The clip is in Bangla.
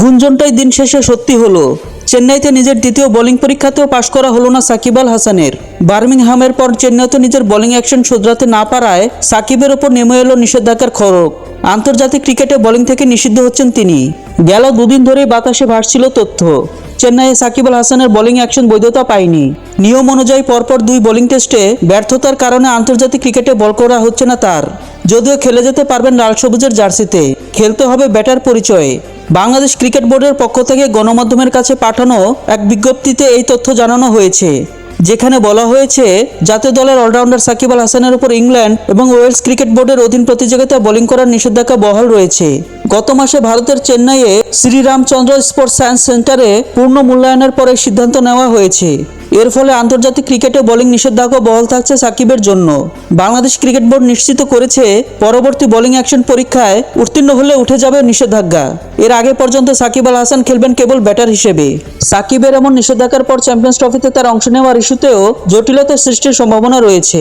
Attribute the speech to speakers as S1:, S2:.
S1: গুঞ্জনটাই দিন শেষে সত্যি হলো। চেন্নাইতে নিজের দ্বিতীয় বোলিং পরীক্ষাতেও পাশ করা হলো না সাকিব আল হাসানের। বার্মিংহামের পর চেন্নাইতে নিজের বোলিং অ্যাকশন শুধরাতে না পারায় সাকিবের ওপর নেমে এলো নিষেধাজ্ঞার খড়ক আন্তর্জাতিক ক্রিকেটে বোলিং থেকে নিষিদ্ধ হচ্ছেন তিনি। গেল দুদিন ধরেই বাতাসে ভাসছিল তথ্য। চেন্নাইয়ে সাকিব আল হাসানের বোলিং অ্যাকশন বৈধতা পায়নি। নিয়ম অনুযায়ী পরপর দুই বোলিং টেস্টে ব্যর্থতার কারণে আন্তর্জাতিক ক্রিকেটে বল করা হচ্ছে না তার। যদিও খেলে যেতে পারবেন লাল সবুজের জার্সিতে। খেলতে হবে ব্যাটার পরিচয়ে। বাংলাদেশ ক্রিকেট বোর্ডের পক্ষ থেকে গণমাধ্যমের কাছে পাঠানো এক বিজ্ঞপ্তিতে এই তথ্য জানানো হয়েছে। যেখানে বলা হয়েছে, জাতীয় দলের অলরাউন্ডার সাকিব আল হাসানের উপর ইংল্যান্ড এবং ওয়েলস ক্রিকেট বোর্ডের অধীন প্রতিযোগিতায় বোলিং করার নিষেধাজ্ঞা বহাল রয়েছে। গত মাসে ভারতের চেন্নাইয়ে শ্রীরামচন্দ্র স্পোর্টস সায়েন্স সেন্টারে পূর্ণ মূল্যায়নের পরে সিদ্ধান্ত নেওয়া হয়েছে। এর ফলে আন্তর্জাতিক ক্রিকেটে বোলিং নিষেধাজ্ঞা বহাল থাকছে সাকিবের জন্য। বাংলাদেশ ক্রিকেট বোর্ড নিশ্চিত করেছে, পরবর্তী বোলিং অ্যাকশন পরীক্ষায় উত্তীর্ণ হলে উঠে যাবে নিষেধাজ্ঞা। এর আগে পর্যন্ত সাকিব আল হাসান খেলবেন কেবল ব্যাটার হিসেবে। সাকিবের এমন নিষেধাজ্ঞার পর চ্যাম্পিয়ন্স ট্রফিতে তার অংশ নেওয়ার ইস্যুতেও জটিলতা সৃষ্টির সম্ভাবনা রয়েছে।